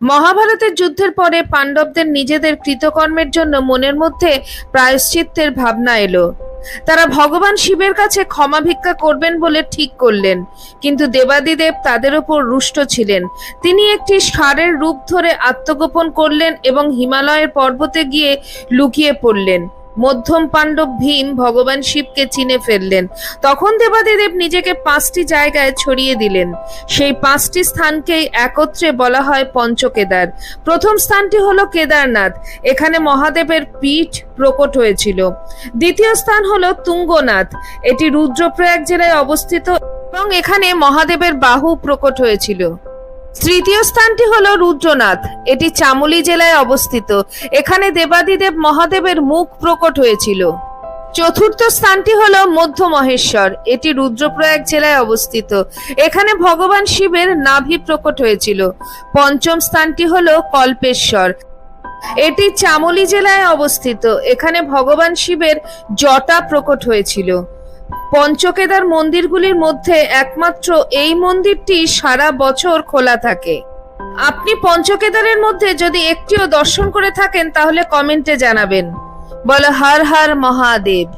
মহাভারতের যুদ্ধের পরে পাণ্ডবদের নিজেদের কৃতকর্মের জন্য মনের মধ্যে প্রায়শ্চিত্তের ভাবনা এলো। তারা ভগবান শিবের কাছে ক্ষমা ভিক্ষা করবেন বলে ঠিক করলেন, কিন্তু দেবাদিদেব তাদের ওপর রুষ্ট ছিলেন। তিনি একটি ষাঁড়ের রূপ ধরে আত্মগোপন করলেন এবং হিমালয়ের পর্বতে গিয়ে লুকিয়ে পড়লেন। মধ্যম পাণ্ডব ভীম ভগবান শিবকে চিনে ফেললেন। তখন দেবাদিদেব নিজেকে পাঁচটি জায়গায় ছড়িয়ে দিলেন। সেই পাঁচটি স্থানকেই একত্রে বলা হয় পঞ্চকেদার। প্রথম স্থানটি হলো কেদারনাথ। এখানে মহাদেবের পীঠ প্রকট হয়েছিল। দ্বিতীয় স্থান হলো তুঙ্গনাথ। এটি রুদ্রপ্রয়াগ জেলায় অবস্থিত এবং এখানে মহাদেবের বাহু প্রকট হয়েছিল। তৃতীয় স্থানটি হল রুদ্রনাথ। এটি চামুলি জেলায় অবস্থিত। এখানে দেবাদিদেব মহাদেবের মুখ প্রকট হয়েছিল। চতুর্থ স্থানটি হল মধ্য মহেশ্বর এটি রুদ্রপ্রয়াগ জেলায় অবস্থিত। এখানে ভগবান শিবের নাভি প্রকট হয়েছিল। পঞ্চম স্থানটি হল কল্পেশ্বর। এটি চামলি জেলায় অবস্থিত। এখানে ভগবান শিবের জটা প্রকট হয়েছিল। পঞ্চকেদার মন্দিরগুলির মধ্যে একমাত্র এই মন্দিরটি সারা বছর খোলা থাকে। আপনি পঞ্চকেদারের মধ্যে যদি একটিও দর্শন করে থাকেন, তাহলে কমেন্টে জানাবেন। বলো হর হর মহাদেব।